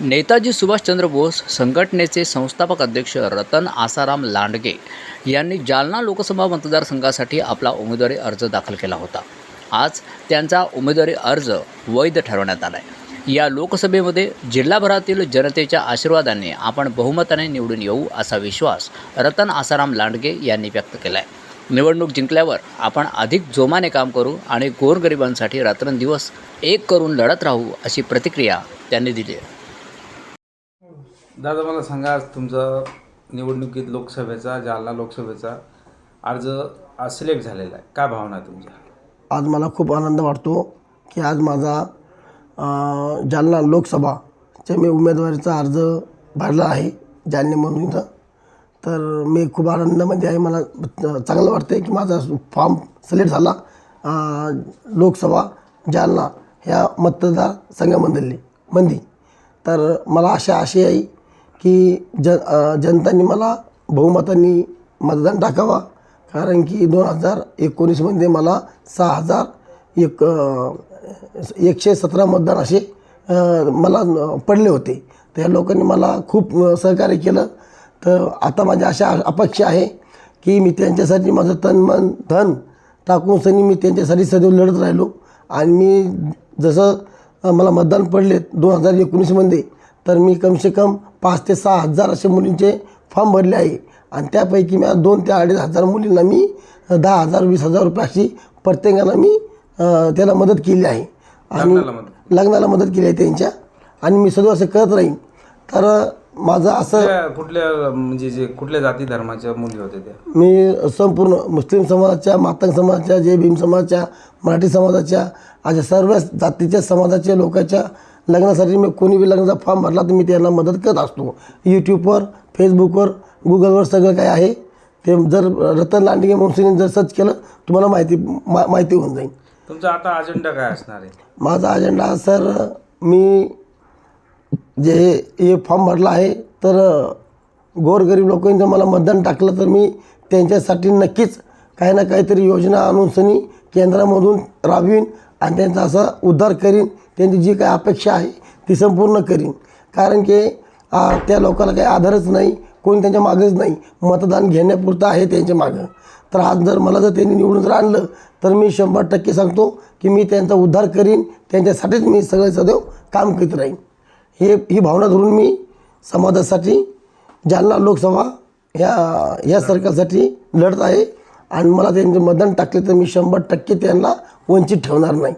नेताजी सुभाषचंद्र बोस संघटनेचे संस्थापक अध्यक्ष रतन आसाराम लांडगे यांनी जालना लोकसभा मतदारसंघासाठी आपला उमेदवारी अर्ज दाखल केला होता. आज त्यांचा उमेदवारी अर्ज वैध ठरवण्यात आला आहे या लोकसभेमध्ये जिल्हाभरातील जनतेच्या आशीर्वादाने आपण बहुमताने निवडून येऊ असा विश्वास रतन आसाराम लांडगे यांनी व्यक्त केला आहे निवडणूक जिंकल्यावर आपण अधिक जोमाने काम करू आणि गोरगरिबांसाठी रात्रंदिवस एक करून लढत राहू अशी प्रतिक्रिया त्यांनी दिली आहे. दादा मला सांगा आज तुमचा निवडणुकीत लोकसभेचा जालना लोकसभेचा अर्ज आज सिलेक्ट झालेला आहे. काय भावना आहे तुमच्या? आज मला खूप आनंद वाटतो की आज माझा अं, जालना लोकसभाच्या मी उमेदवारीचा अर्ज भरला आहे जालने म्हणून इथं. तर मी खूप आनंदामध्ये आहे. मला चांगलं वाटतं की माझा फॉर्म सिलेक्ट झाला. लोकसभा जालना ह्या मतदार संघामधली मंदी. तर मला आशा अशी आहे की ज जनतांनी मला बहुमतांनी मतदान टाकावा. कारण की दोन हजार एकोणीसमध्ये मला सहा हजार एक एकशे सतरा मतदान असे मला पडले होते. त्या लोकांनी मला खूप सहकार्य केलं. तर आता माझ्या अशा अपेक्षा आहे की मी त्यांच्यासाठी माझं तन मन धन टाकून सनी मी त्यांच्यासाठी सदैव लढत राहिलो. आणि मी जसं मला मतदान पडले दोन हजार एकोणीसमध्ये तर मी कमसे कम पाच ते सहा हजार असे मुलींचे फॉर्म भरले आहे. आणि त्यापैकी मी दोन ते अडीच हजार मुलींना मी दहा हजार वीस हजार रुपये अशी प्रत्येकाला मी त्याला मदत केली आहे. आणि लग्नाला मदत. केली. आहे त्यांच्या. आणि मी सदैव असं करत राहीन. तर माझं असं कुठल्या म्हणजे जे कुठल्या जाती धर्माच्या मुली होत्या त्या? मी संपूर्ण मुस्लिम समाजाच्या मातंग समाजाच्या जय भीम समाजाच्या मराठी समाजाच्या अशा सर्व जातीच्या समाजाच्या लोकांच्या लग्नासाठी मी कोणी बी लग्नाचा फॉर्म भरला तर मी त्यांना मदत करत असतो. यूट्यूबवर फेसबुकवर गुगलवर सगळं काय आहे. ते जर रतन लांडगे म्हणून जर सर्च केलं तुम्हाला माहिती मा माहिती होऊन जाईल. तुमचा आता अजेंडा काय असणार आहे? माझा अजेंडा सर मी जे हे फॉर्म भरला आहे तर गोरगरीब लोकांनी जर मला मतदान टाकलं तर मी त्यांच्यासाठी नक्कीच काही ना काहीतरी योजना आणून सनी केंद्रामधून राबवीन. आणि त्यांचा असा उद्धार करीन त्यांची जी काही अपेक्षा आहे ती संपूर्ण करीन. कारण की त्या लोकांना काही आधारच नाही कोणी त्यांच्या मागंच नाही. मतदान घेण्यापुरतं आहे त्यांच्या मागं. तर आज जर मला जर त्यांनी निवडून जर आणलं तर मी शंभर टक्के सांगतो की मी त्यांचा उद्धार करीन त्यांच्यासाठीच मी सगळे सदैव काम करीत राहीन. हे ही भावना धरून मी समाजासाठी जालना लोकसभा ह्या ह्या सरकारसाठी लढत आहे. आणि मला त्यांचे मतदान टाकले तर मी शंभर टक्के त्यांना वंचित ठेवणार नाही.